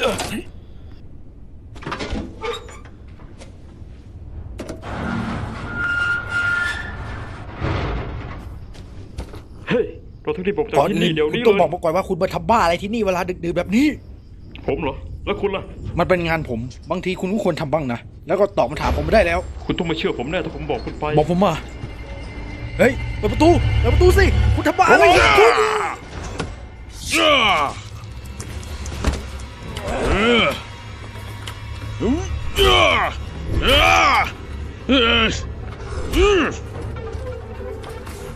เฮ้ยเราต้องรีบออกจากก่อนที่อื่นี่นเดี๋ยวคุณนี้ต้องเลบอกยมาก่อนว่าคุณมาทำบ้าอะไรที่นี่เวลาดึกดื่นแบบนี้ ผมเหรอ แล้วคุณล่ะ มันเป็นงานผม บางทีคุณก็ควรทำบ้างนะ แล้วก็ตอบคำถามผมไม่ได้แล้ว คุณต้องมาเชื่อผมแน่ถ้าผมบอกคุณไปบอกผมมา เฮ้ยเปิดประตูเปิดประตูสิ คุณทำบ้าอะไรเนี่ยคุณ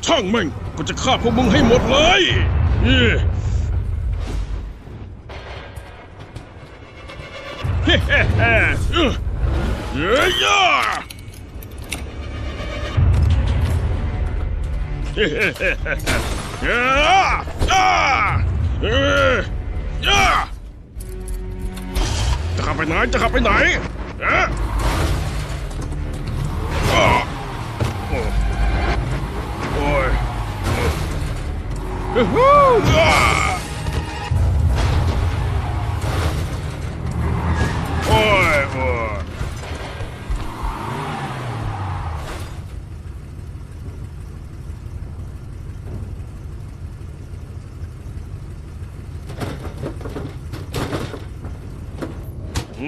ช่างแม่งก็จะฆ่าพวกมึงให้หมดเลยเออเฮ้เฮ้เฮ้เออเฮ้ยาเฮ้เฮ้เฮ้เฮ้ ไปไหนจะขับไปไหนเอ๊ะอ้าโอ้โอ้ย โ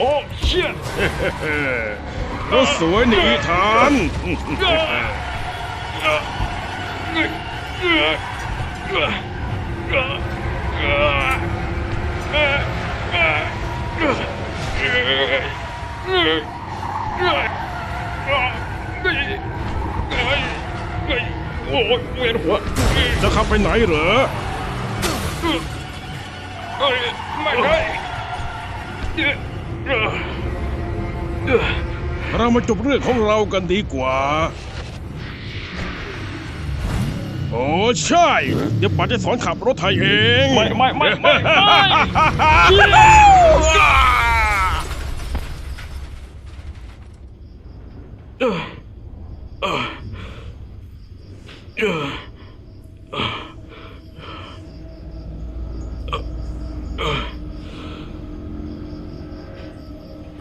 อ้เชี่ยเออก็สวยนี่อีธานโอ้ยเวียนหัวจะขับไปไหนเหรอ เอ้ยไม่ได้เรามาจบเรื่องของเรากันดีกว่า โอ้ใช่ เดี๋ยวป๋าจะสอนขับรถไทยเอง ไม่ไม่ไม่ไม่ไม่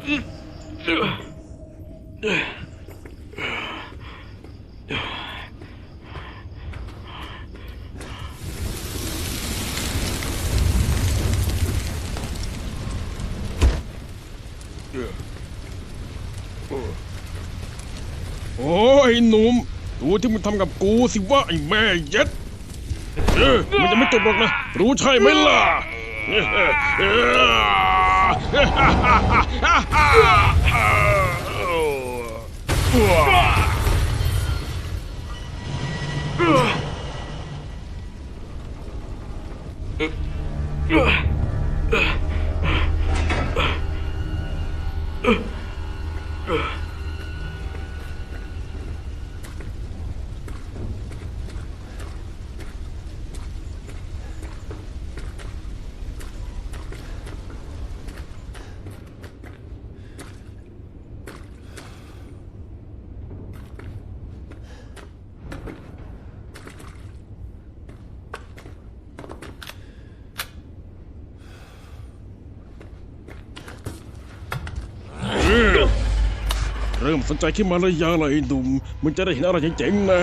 โอ้ยหนุ่มดูที่มึงทำกับกูสิว่าไอ้แม่เย็ดเออมันจะไม่จบหรอกนะ รู้ใช่ไหมล่ะ เเริ่มสนใจขึ้นมาเลยยาเลยดุมมึงจะได้เห็นอะไรเจ๋งๆแน่